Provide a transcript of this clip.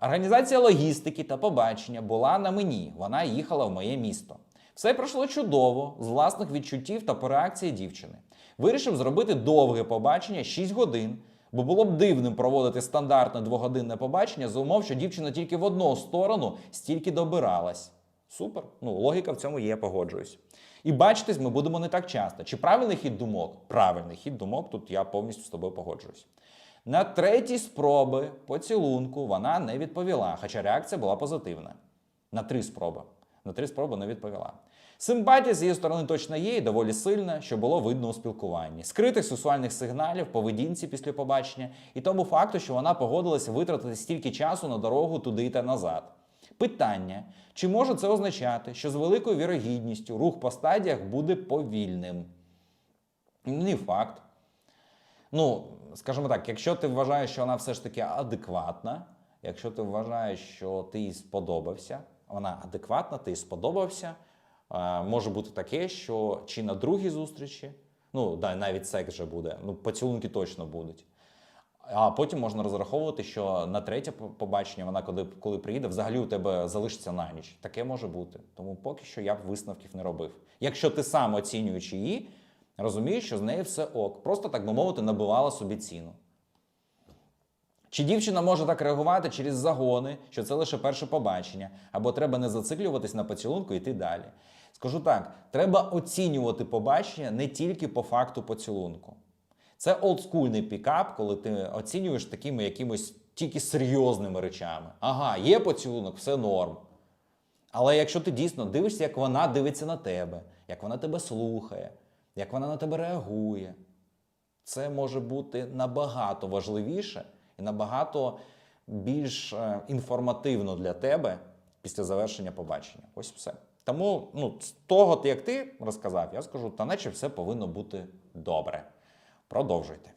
Організація логістики та побачення була на мені. Вона їхала в моє місто. Все пройшло чудово з власних відчуттів та по реакції дівчини. Вирішив зробити довге побачення 6 годин, бо було б дивним проводити стандартне двогодинне побачення за умов, що дівчина тільки в одну сторону стільки добиралась. Супер. Ну, логіка в цьому є, погоджуюсь. І бачитись ми будемо не так часто. Чи правильний хід думок? Правильний хід думок, тут я повністю з тобою погоджуюсь. На третій спроби поцілунку вона не відповіла, хоча реакція була позитивна. На три спроби. На три спроби не відповіла. Симпатія з її сторони точно є і доволі сильна, що було видно у спілкуванні. Скритих сексуальних сигналів, поведінці після побачення і тому факту, що вона погодилася витратити стільки часу на дорогу туди та назад. Питання: чи може це означати, що з великою вірогідністю рух по стадіях буде повільним? Не факт. Ну, скажімо так, якщо ти вважаєш, що вона все ж таки адекватна, якщо ти вважаєш, що ти їй сподобався, вона адекватна, ти їй сподобався, е, може бути таке, що чи на другій зустрічі, ну, да, навіть секс вже буде, ну, поцілунки точно будуть. А потім можна розраховувати, що на третє побачення вона, коли, коли приїде, взагалі у тебе залишиться на ніч. Таке може бути. Тому поки що я б висновків не робив. Якщо ти сам оцінюючи її, розумієш, що з нею все ок. Просто, так би мовити, набивала собі ціну. Чи дівчина може так реагувати через загони, що це лише перше побачення, або треба не зациклюватись на поцілунку і йти далі? Скажу так: треба оцінювати побачення не тільки по факту поцілунку. Це олдскульний пікап, коли ти оцінюєш такими якимось тільки серйозними речами. Ага, є поцілунок, все норм. Але якщо ти дійсно дивишся, як вона дивиться на тебе, як вона тебе слухає, як вона на тебе реагує, це може бути набагато важливіше і набагато більш е, інформативно для тебе після завершення побачення. Ось все. Тому, ну, з того, як ти розказав, я скажу, та наче все повинно бути добре. Продовжуйте.